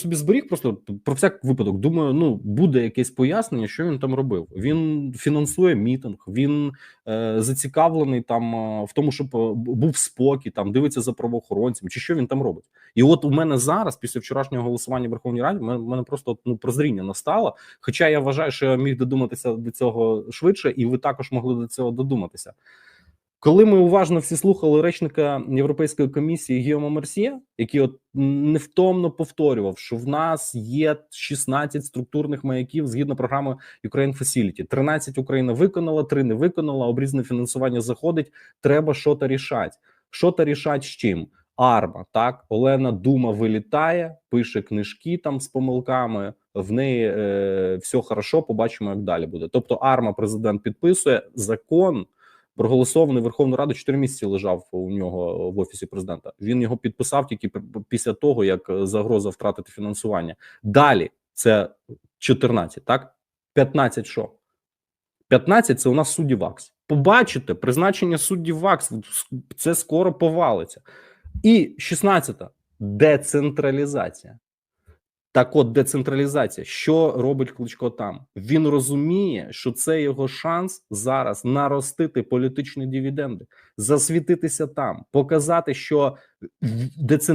собі зберіг просто про всяк випадок. Думаю, ну буде якесь пояснення, що він там робив. Він фінансує мітинг, він е, зацікавлений там е, в тому, щоб е, був спокій, там дивиться за правоохоронцем, чи що він там робить. І от у мене зараз, після вчорашнього голосування в Верховній Раді, в мене, мене просто ну прозріння настало. Хоча я вважаю, що я міг додуматися до цього швидше, і ви також могли до цього додуматися. Коли ми уважно всі слухали речника Європейської комісії Гіома Мерсьє, який от невтомно повторював, що в нас є 16 структурних маяків згідно програми Ukraine Facility. 13 Україна виконала, 3 не виконала. Обрізне фінансування заходить. Треба що-то рішати. Що-то рішати з чим? Арма так Олена Дума вилітає, пише книжки там з помилками. В неї е, все хорошо. Побачимо, як далі буде. Тобто, арма президент підписує закон проголосований Верховну Раду 4 місяці лежав у нього в офісі президента. Він його підписав тільки після того, як загроза втратити фінансування. Далі це 14, так 15 що? 15 – це у нас судді ВАКС. Побачите, призначення суддів ВАКС це скоро повалиться. І 16 децентралізація. Так, от децентралізація. Що робить Кличко там? Він розуміє, що це його шанс зараз наростити політичні дивіденди, засвітитися там, показати, що децентралізація